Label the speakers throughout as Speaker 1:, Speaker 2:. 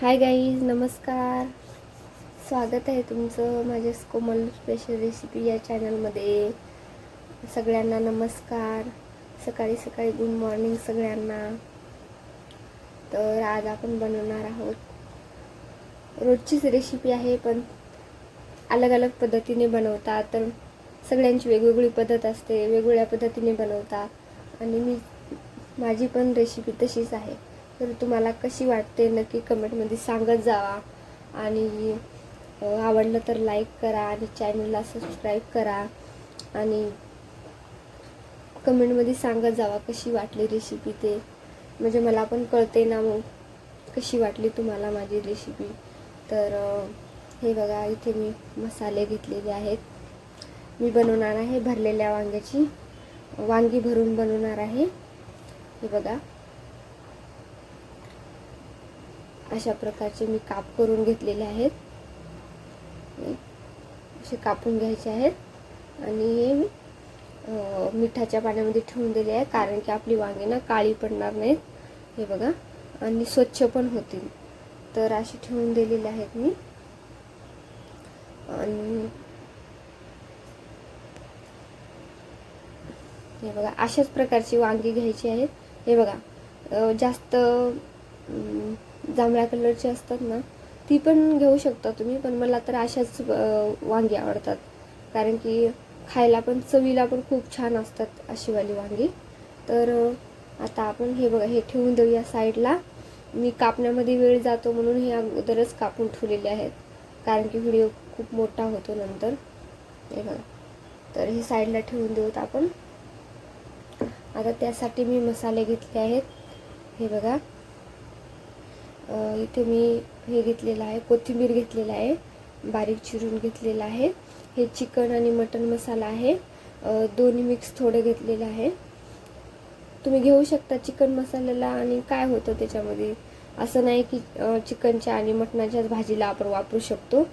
Speaker 1: Hi guys नमस्कार. स्वागत आहे तुमचं माझ्या कोमल स्पेशल रेसिपी या चॅनलमध्ये सगळ्यांना नमस्कार. सकाळी सकाळी गुड मॉर्निंग सगळ्यांना. तर आज आपण बनवणार आहोत रोजचीच रेसिपी आहे पण अलग अलग पद्धतीने बनवतात. तर सगळ्यांची वेगवेगळी पद्धत असते वेगवेगळ्या पद्धतीने बनवतात. आणि मी माझी पण रेसिपी तशीच आहे. तर तुम्हाला कशी वाटते नक्की कमेंटमध्ये सांगत जावा. आणि आवडलं तर लाईक करा आणि चॅनलला सबस्क्राईब करा. आणि कमेंटमध्ये सांगत जावा कशी वाटली रेसिपी ते. म्हणजे मला पण कळते ना मग कशी वाटली तुम्हाला माझी रेसिपी तर हे बघा इथे मी मसाले घेतलेले आहेत. मी बनवणार आहे भरलेल्या वांग्याची. वांगी भरून बनवणार आहे. हे बघा. अशा प्रकारचे मी काप करून घेतलेले आहेत. असे कापून घ्यायचे आहेत. आणि हे मिठाच्या पाण्यामध्ये ठेवून दिले आहे कारण की आपली वांगे ना काळी पडणार नाहीत. हे बघा आणि स्वच्छ पण होतील. तर असे ठेवून दिलेले आहेत मी. आणि हे बघा अशाच प्रकारची वांगी घ्यायची आहेत. हे बघा जास्त जांभळ्या कलरची असतात ना ती पण घेऊ शकता तुम्ही पण मला तर अशाच वांगी आवडतात. कारण की खायला पण चवीला पण खूप छान असतात अशीवाली वांगी. तर आता आपण हे बघा हे ठेवून देऊया साईडला. मी कापण्यामध्ये वेळ जातो म्हणून हे अगोदरच कापून ठेवलेले आहेत. कारण की व्हिडिओ खूप मोठा होतो नंतर. हे बघा. तर हे साईडला ठेवून देऊत आपण. आता त्यासाठी मी मसाले घेतले आहेत. हे बघा. इथे मी हे घेतलेलं आहे कोथिंबीर घेतलेलं आहे बारीक चिरून घेतलेलं आहे. हे चिकन आणि मटन मसाला आहे. दोन्ही मिक्स थोडं घेतलेलं आहे. तुम्ही घेऊ शकता चिकन मसाल्याला आणि काय होतं त्याच्यामध्ये? असं नाही की चिकनच्या आणि मटणाच्याच भाजीला आपण वापरू शकतो.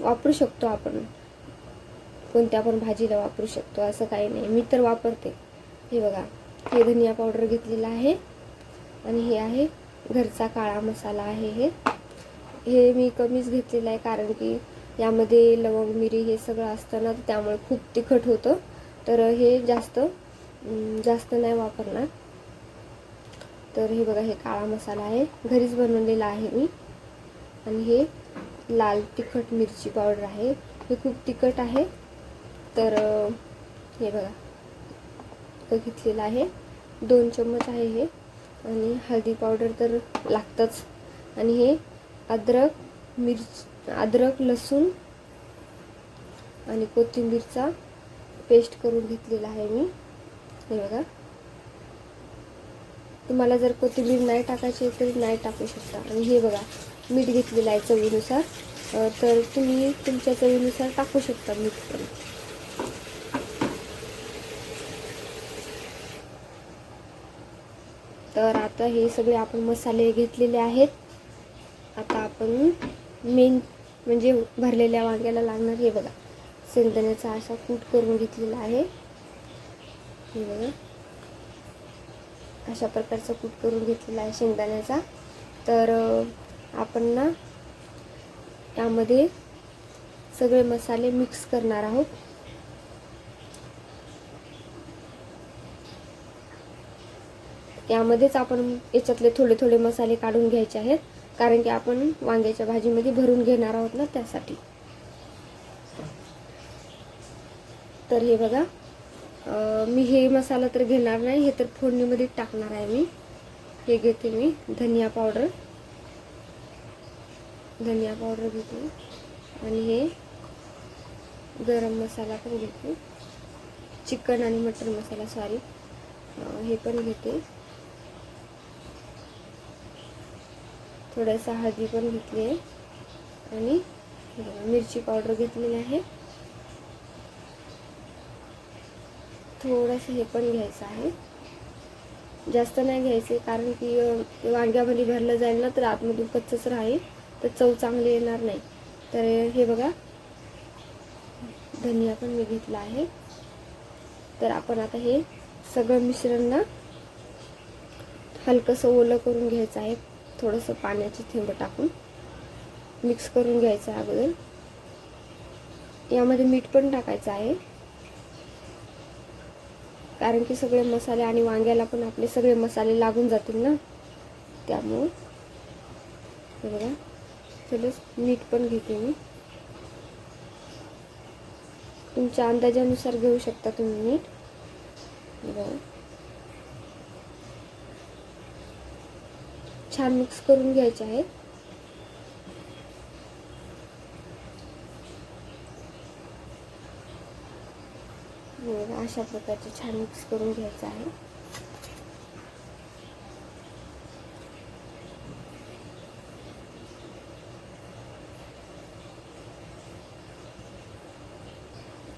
Speaker 1: वापरू शकतो आपण. कोणत्या पण भाजीला वापरू शकतो असं काही नाही. मी तर वापरते. हे बघा. हे धनिया पावडर घेतलेला आहे. आणि हे आहे घरचा काळा मसाला आहे हे. हे मी कमीच घेतलेलं आहे कारण की यामध्ये लवंग मिरी हे सगळं असतं ना त्यामुळे खूप तिखट होतं. तर हे जास्त जास्त नाही वापरणार. तर हे बघा हे काळा मसाला आहे. घरीच बनवलेला आहे मी. आणि हे लाल तिखट मिरची पावडर आहे. हे खूप तिखट आहे. तर हे बघा घेतलेलं आहे. दोन चम्मच आहे हे. आणि हळदी पावडर तर लागतंच. आणि हे अद्रक मिरच अद्रक लसूण आणि कोथिंबीरचा पेस्ट करून घेतलेला आहे मी. हे बघा. तुम्हाला जर कोथिंबीर नाही टाकायची तरी नाही टाकू शकता. आणि हे बघा मीठ घेतलेलं आहे चवीनुसार. तर तुम्ही तुमच्या चवीनुसार टाकू शकता मीठ पण. तर आता हे सगळे आपण मसाले घेतलेले आहेत. आता आपण मेन म्हणजे भरलेल्या वांग्याला लागणार हे बघा. शेंगदाण्याचा असा कूट करून घेतलेला आहे. हे बघा. अशा प्रकारचा कूट करून घेतलेला आहे शेंगदाण्याचा. तर आपण ना त्यामध्ये सगळे मसाले मिक्स करणार आहोत. यामध्येच आपण याच्यातले थोडे थोडे मसाले काढून घ्यायचे आहेत. कारण की आपण वांग्याच्या भाजीमध्ये भरून घेणार आहोत ना त्यासाठी. तर हे बघा. मी हे मसाला तर घेणार नाही हे तर फोडणीमध्ये टाकणार आहे मी. हे घेते मी धनिया पावडर. धनिया पावडर घेते. आणि हे गरम मसाला पण घेते. चिकन आणि मटन मसाला सॉरी हे पण घेते. थोडंसं हळदी पण घेतली आहे. आणि मिरची पावडर घेतलेली आहे. थोडंसं हे पण घ्यायचं आहे. जास्त नाही घ्यायचे कारण की वांग्यामध्ये भरलं जाईल ना तर आतमधून कच्चच राहील. तर चव चांगली येणार नाही. तर हे बघा धनिया पण मी घेतला आहे. तर आपण आता हे सगळं मिश्रण ना हलकंसं ओलं करून घ्यायचं आहे. थोडंसं पाण्याचे थेंब टाकून मिक्स करून घ्यायचं आहे अगोदर. यामध्ये मीठ पण टाकायचं आहे. कारण की सगळे मसाले आणि वांग्याला पण आपले सगळे मसाले लागून जातील ना? त्यामुळं. बघा. चला मीठ पण घेते मी. तुमच्या अंदाजानुसार घेऊ शकता तुम्ही मीठ. बघा. छान मिक्स करून घ्यायचे आहेत. अशा प्रकारचे छान मिक्स करून घ्यायचं आहे.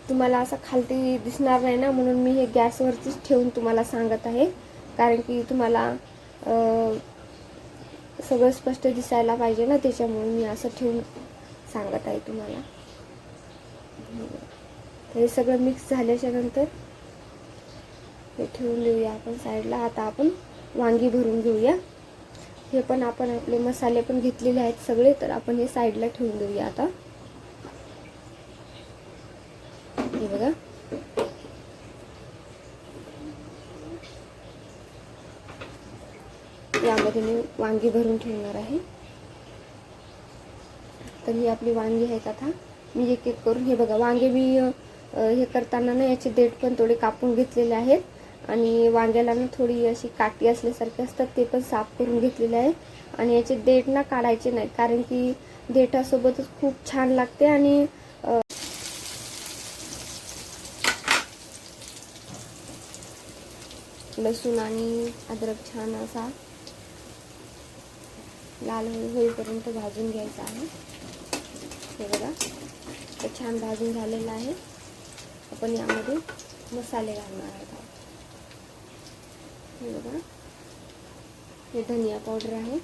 Speaker 1: तुम्हाला असं खालती दिसणार नाही ना म्हणून मी हे गॅसवरतीच ठेवून तुम्हाला सांगत आहे. कारण की तुम्हाला सगळं स्पष्ट दिसायला पाहिजे ना त्याच्यामुळे मी असं ठेवून सांगत आहे तुम्हाला. तर हे सगळं मिक्स झाल्याच्यानंतर हे ठेवून देऊया आपण साईडला आता आपण वांगी भरून घेऊया. हे पण आपण आपले मसाले पण घेतलेले आहेत सगळे तर आपण हे साईडला ठेवून देऊया आता हे बघा यामध्ये मी वांगी भरून ठेवणार आहे. तर ही आपली वांगी आहेत आता. मी एक एक करून हे बघा वांगे मी हे करताना ना याचे देठ पण थोडे कापून घेतलेले आहेत. आणि वांग्याला ना थोडी अशी काठी असल्यासारखे असतात ते पण साफ करून घेतलेले आहे. आणि याचे देठ ना काढायचे नाही कारण की देठासोबतच खूप छान लागते आणि लसूण आणि अद्रक छान असा लाल होईपर्यंत भाजून घ्यायचं आहे. हे बघा तर छान भाजून झालेलं आहे. आपण यामध्ये मसाले घालणार आहोत. हे बघा हे धनिया पावडर आहे.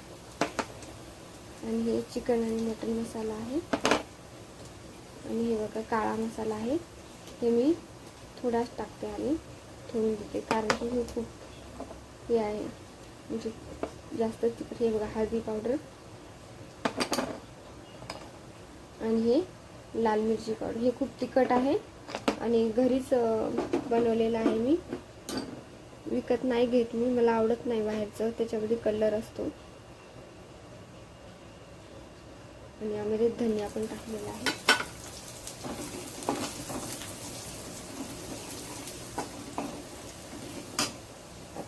Speaker 1: आणि हे चिकन आणि मटन मसाला आहे. आणि हे बघा काळा मसाला आहे. हे मी थोडाच टाकते आणि ठेवून देते कारण की हे खूप हे आहे. म्हणजे जास्त तिखट हे बघा हळदी पावडर. आणि हे लाल मिरची पावडर. हे खूप तिखट आहे आणि घरीच बनवलेलं आहे मी. विकत नाही घेत मी. मला आवडत नाही बाहेरचं. त्याच्यामध्ये कलर असतो. आणि यामध्ये धनिया पण टाकलेला आहे.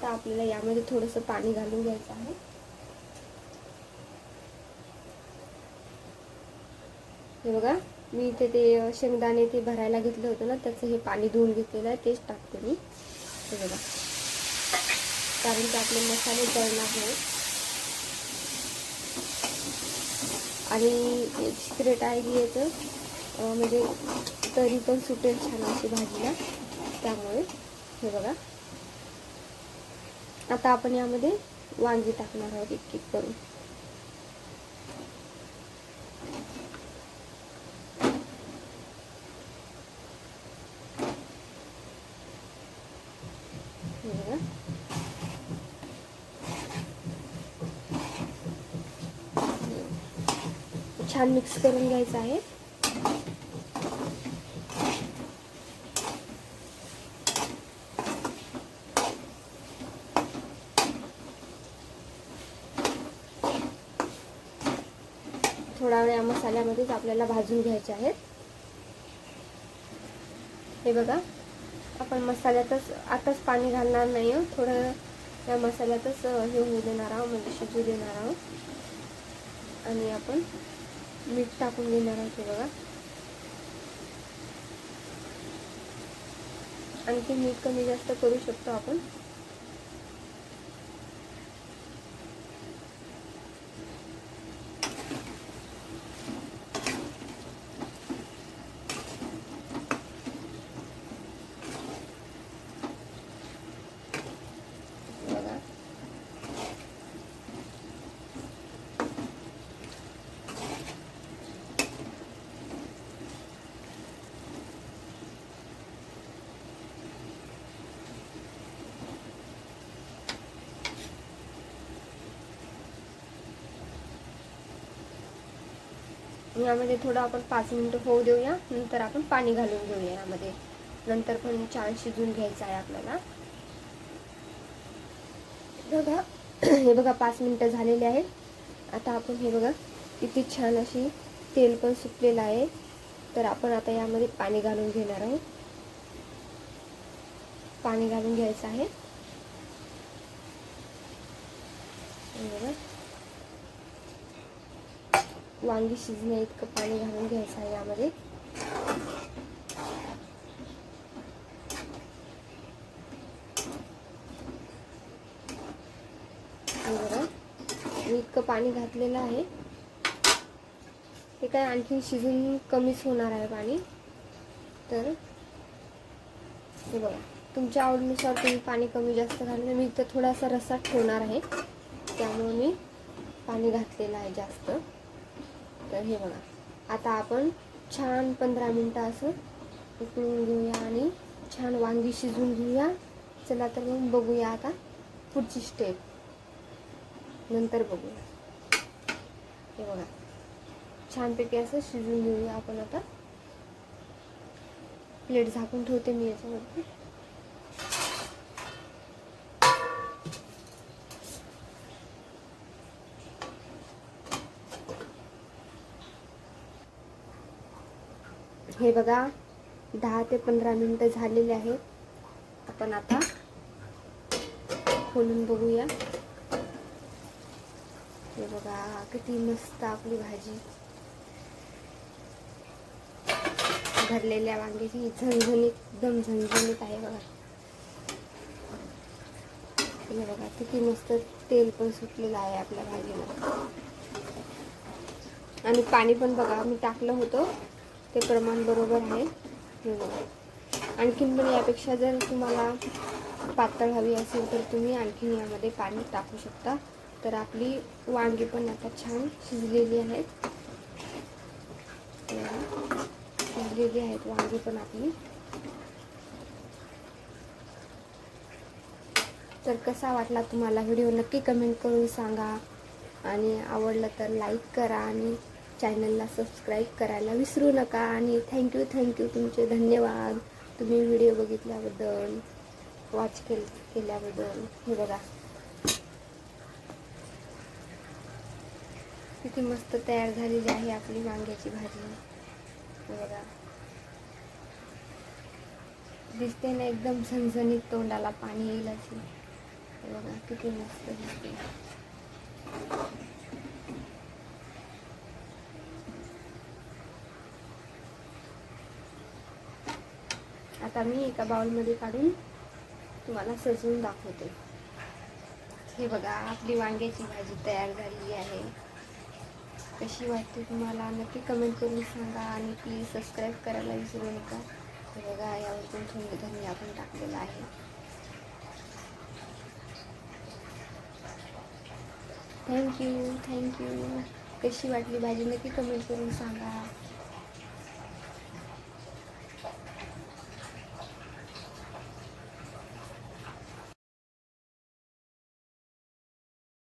Speaker 1: आता आपल्याला यामध्ये थोडंसं पाणी घालून घ्यायचं आहे. हे बघा मी इथे ते शेंगदाणे ते भरायला घेतलं होतं ना त्याचं हे पाणी धुवून घेतलेलं आहे तेच टाकते मी. हे बघा. कारण की आपले मसाले जळणार नाही. आणि एक सिक्रेट आहे की याचं म्हणजे तरी पण सुटेल छान अशी भाजीला. त्यामुळे हे बघा. आता आपण यामध्ये वांगी टाकणार आहोत एक एक करून. छान मिक्स करून घ्यायचं आहे. थोडा वेळ या मसाल्यामध्येच आपल्याला भाजून घ्यायचे आहेत. हे बघा आपण मसाल्यातच आताच पाणी घालणार नाही आहोत. थोडं या मसाल्यातच हे होऊ देणार आहोत म्हणजे शिजू देणार आहोत. आणि आपण मीठ टाकून देणार आहोत हे बघा. आणखी मीठ कमी जास्त करू शकतो आपण बघा यामध्ये थोडं आपण पाच मिनटं होऊ देऊया. नंतर आपण पाणी घालून घेऊया यामध्ये. नंतर पण छान शिजून घ्यायचं आहे आपल्याला. बघा. हे बघा पाच मिनटं झालेले आहेत. आता आपण हे बघा किती छान अशी तेल पण सुटलेलं आहे. तर आपण आता यामध्ये पाणी घालून घेणार आहोत. पाणी घालून घ्यायचं आहे. बघा. वांगी शिजणे इतकं पाणी घालून घ्यायचं आहे यामध्ये. मी इतकं पाणी घातलेलं आहे. ते काय आणखी शिजून कमीच होणार आहे पाणी. तर हे बघा तुमच्या आवडीनुसार तुम्ही पाणी कमी जास्त घालून मी इथं थोडासा रस्सा ठेवणार आहे. त्यामुळे मी पाणी घातलेलं आहे जास्त. तर हे बघा. आता आपण छान पंधरा मिनटं असं उकळून घेऊया आणि छान वांगी शिजवून घेऊया. चला तर मग बघूया आता पुढची स्टेप नंतर बघूया. हे बघा. छानपैकी असं शिजवून घेऊया आपण आता. प्लेट झाकून ठेवते मी याच्यामध्ये हे बघा दहा ते पंधरा मिनटं झालेले आहेत. आपण आता खोलून बघूया. हे बघा किती मस्त आपली भाजी. भरलेल्या वांग्याची झणझणीत एकदम झणझणीत आहे बघा. हे बघा किती मस्त तेल पण सुटलेलं आहे आपल्या भाजीला. आणि पाणी पण बघा मी टाकलं होतं. ते प्रमाण बरोबर आहे. हे बघा. आणखीन पण यापेक्षा जर तुम्हाला पातळ हवी असेल तर तुम्ही आणखीन यामध्ये पाणी टाकू शकता. तर आपली वांगी पण आता छान शिजलेली आहेत. शिजलेली आहेत वांगी पण आपली. तर कसा वाटला तुम्हाला व्हिडिओ नक्की कमेंट करून सांगा. आणि आवडलं तर लाईक करा आणि चॅनलला सबस्क्राईब करायला विसरू नका आणि थँक्यू थँक्यू तुमचे धन्यवाद. तुम्ही व्हिडिओ बघितल्याबद्दल वॉच केल केल्याबद्दल. हे बघा. किती मस्त तयार झालेली आहे आपली वांग्याची भाजी. हे बघा. दिसते ना एकदम झणझणीत तोंडाला पाणी येईल अशी. हे बघा किती मस्त दिसते. आता मी एका बाउलमध्ये काढून तुम्हाला सजवून दाखवते. हे बघा आपली वांग्याची भाजी तयार झालेली आहे. कशी वाटते तुम्हाला? नक्की कमेंट करून सांगा आणि प्लीज सबस्क्राईब करायला विसरू नका. हे बघा यावरतून थोडे धनिया पण टाकलेला आहे. थँक्यू थँक्यू कशी वाटली भाजी? नक्की कमेंट करून सांगा.